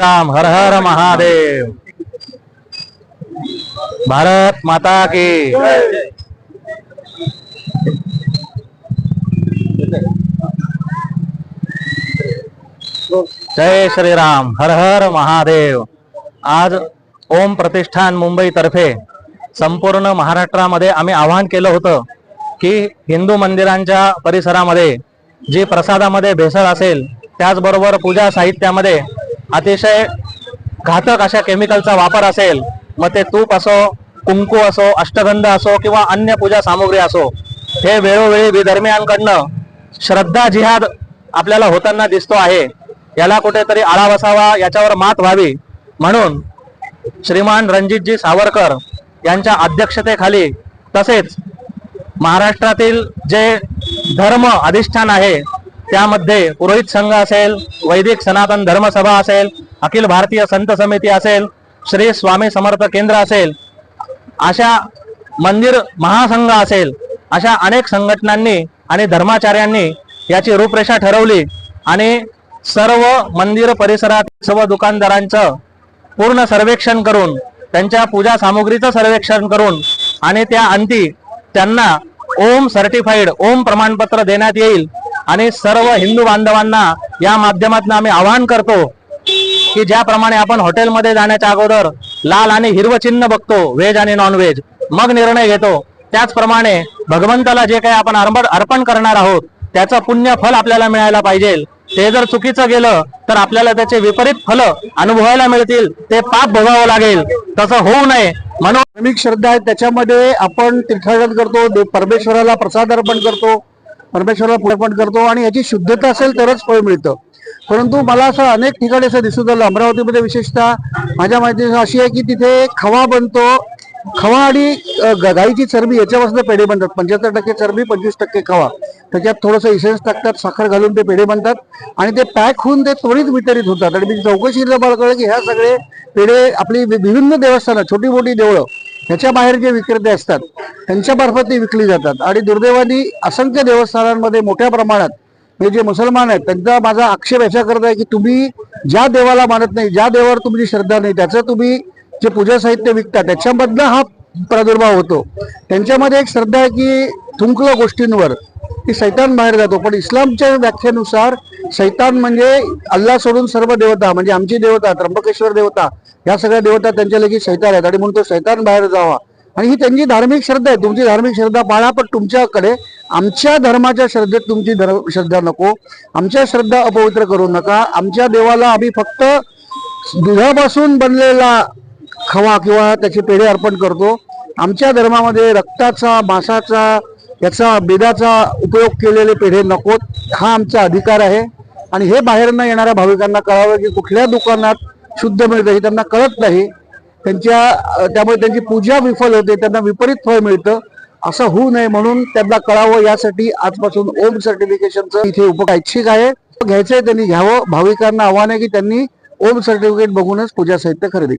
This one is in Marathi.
राम हर हर महादेव। भारत माता की जय श्रीराम हर हर महादेव। आज ओम प्रतिष्ठान मुंबई तर्फे संपूर्ण महाराष्ट्रामध्ये आम्ही आवाहन केलं होतं की हिंदू मंदिरांच्या परिसरामध्ये जी प्रसादामध्ये भेसळ असेल त्याचबरोबर पूजा साहित्यामध्ये अतिशय घातक अशा केमिकलचा वापर असेल मग ते तूप असो कुंकू असो अष्टगंध असो किंवा अन्य पूजा सामुग्री असो हे वेळोवेळी विधर्मियांकडनं श्रद्धा जिहाद आपल्याला होताना दिसतो आहे. याला कुठेतरी आळा बसावा याच्यावर मात व्हावी. म्हणून श्रीमान रणजितजी सावरकर यांच्या अध्यक्षतेखाली तसेच महाराष्ट्रातील जे धर्म अधिष्ठान आहे त्यामध्ये पुरोहित संघ असेल वैदिक सनातन धर्मसभा असेल अखिल भारतीय संत समिती असेल श्री स्वामी समर्थ केंद्र असेल अशा मंदिर महासंघ असेल अशा अनेक संघटनांनी आणि धर्माचार्यांनी याची रूपरेषा ठरवली आणि सर्व मंदिर परिसरात सर्व दुकानदारांचं पूर्ण सर्वेक्षण करून त्यांच्या पूजा सामुग्रीचं सर्वेक्षण करून आणि त्या अंती त्यांना ओम सर्टिफाईड ओम प्रमाणपत्र देण्यात येईल. आणि सर्व हिंदू बांधवांना या माध्यमातून आम्ही आवाहन करतो की ज्याप्रमाणे आपण हॉटेलमध्ये जाण्याच्या अगोदर लाल आणि हिरवं चिन्ह बघतो व्हेज आणि नॉनव्हेज मग निर्णय घेतो. त्याचप्रमाणे भगवंताला जे काही आपण अर्पण अर्पण करणार आहोत त्याचं पुण्य फल आपल्याला मिळायला पाहिजे. ते जर चुकीचं गेलं तर आपल्याला त्याचे विपरीत फल अनुभवायला मिळतील. ते पाप भोगावं लागेल. तसं होऊ नये. म्हणून श्रद्धा आहे. त्याच्यामध्ये आपण तीर्थाटन करतो परमेश्वराला प्रसाद अर्पण करतो. परमेश्वराला पूजा करतो आणि याची शुद्धता असेल तरच फळ मिळतं. परंतु मला असं अनेक ठिकाणी असं दिसून आलं अमरावतीमध्ये विशेषतः माझ्या माहिती अशी आहे की तिथे खवा बनतो. खवा आणि ग- गाईची चरबी याच्यापासून पेढे बनतात. पंच्याहत्तर टक्के चरबी पंचवीस टक्के खवा. त्याच्यात थोडंसं इसेन्स टाकतात साखर घालून ते पेढे बनतात आणि ते पॅक होऊन ते त्वरित वितरित होतात. आणि मी चौकशीला मला कळलं की ह्या सगळे पेढे आपली वि- विभिन्न देवस्थानं छोटी मोठी देवळं ह्याच्या बाहेर जे विक्रेते असतात त्यांच्यामार्फत ती विकली जातात. आणि दुर्दैवानी असंख्य देवस्थानांमध्ये मोठ्या प्रमाणात हे जे मुसलमान आहेत त्यांचा माझा आक्षेप याच्या करत आहे की तुम्ही ज्या देवाला मानत नाही ज्या देवावर तुमची श्रद्धा नाही त्याचं तुम्ही जे पूजा साहित्य विकता त्याच्यामधनं हा प्रादुर्भाव होतो. त्यांच्यामध्ये एक श्रद्धा आहे की थुंकलं गोष्टींवर की सैतान बाहेर जातो. पण इस्लामच्या व्याख्येनुसार सैतान म्हणजे अल्लाह सोडून सर्व देवता म्हणजे आमची देवता त्र्यंबकेश्वर देवता या सगळ्या देवता त्यांच्या लगेच शैतान आहेत. आणि म्हणून तो शैतान बाहेर जावा. आणि ही त्यांची धार्मिक श्रद्धा आहे. तुमची धार्मिक श्रद्धा पाळा पण तुमच्याकडे आमच्या धर्माच्या श्रद्धेत तुमची धर्म श्रद्धा नको. आमच्या श्रद्धा अपवित्र करू नका. आमच्या देवाला आम्ही फक्त दुधापासून बनलेला खवा किंवा त्याचे पेढे अर्पण करतो. आमच्या धर्मामध्ये रक्ताचा मांसाचा याचा बेदाचा उपयोग केलेले पेढे नकोत. हा आमचा अधिकार आहे. आणि हे बाहेरनं येणाऱ्या भाविकांना कळावं की कुठल्या दुकानात शुद्ध मिळतं हे त्यांना कळत नाही. त्यांच्या त्यामुळे त्यांची पूजा विफल होते त्यांना विपरीत फळ मिळतं. असं होऊ नये म्हणून त्यांना कळावं यासाठी आजपासून ओम सर्टिफिकेशनचं इथे उपकार ऐच्छिक आहे. घ्यायचंय त्यांनी घ्यावं. भाविकांना आव्हान आहे की त्यांनी ओम सर्टिफिकेट बघूनच पूजा साहित्य खरेदी